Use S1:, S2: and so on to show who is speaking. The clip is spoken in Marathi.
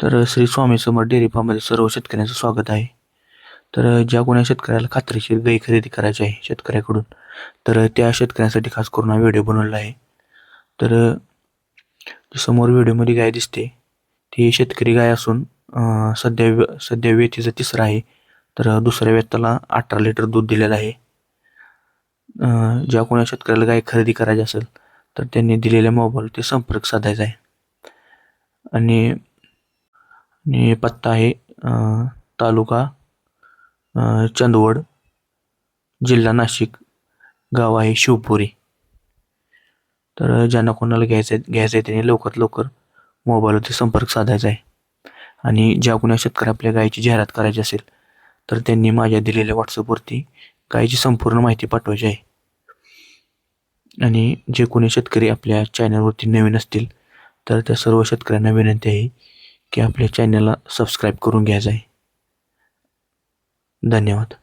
S1: तर श्री स्वामी समोर डेअरी फार्ममध्ये सर्व शेतकऱ्यांचं स्वागत आहे. तर ज्या कोणा शेतकऱ्याला खात्रीशीर गाई खरेदी करायची आहे शेतकऱ्याकडून तर त्या शेतकऱ्यांसाठी खास करून हा व्हिडिओ बनवला आहे. तर समोर व्हिडिओमध्ये गाय दिसते ती शेतकरी गाय असून सध्या सध्या वेतीचा तिसरा आहे. तर दुसऱ्या वेताला अठरा लिटर दूध दिलेलं आहे. ज्या कोणा शेतकऱ्याला गाय खरेदी करायची असेल तर त्यांनी दिलेल्या मोबाईलवरती संपर्क साधायचा आहे. आणि आणि पत्ता आहे तालुका चंदवड जिल्हा नाशिक गाव आहे शिवपुरी. तर ज्यांना कोणाला घ्यायचं आहे घ्यायचं आहे त्यांनी लवकरात लवकर मोबाईलवरती संपर्क साधायचा आहे. आणि ज्या कोणा शेतकरी आपल्या गायीची जाहिरात करायची असेल तर त्यांनी माझ्या दिलेल्या व्हॉट्सअपवरती गायीची संपूर्ण माहिती पाठवायची आहे. आणि जे कोणी शेतकरी आपल्या चॅनलवरती नवीन असतील तर त्या सर्व शेतकऱ्यांना विनंती आहे की आपल्या चॅनलला सबस्क्राईब करून घ्यायचं आहे धन्यवाद.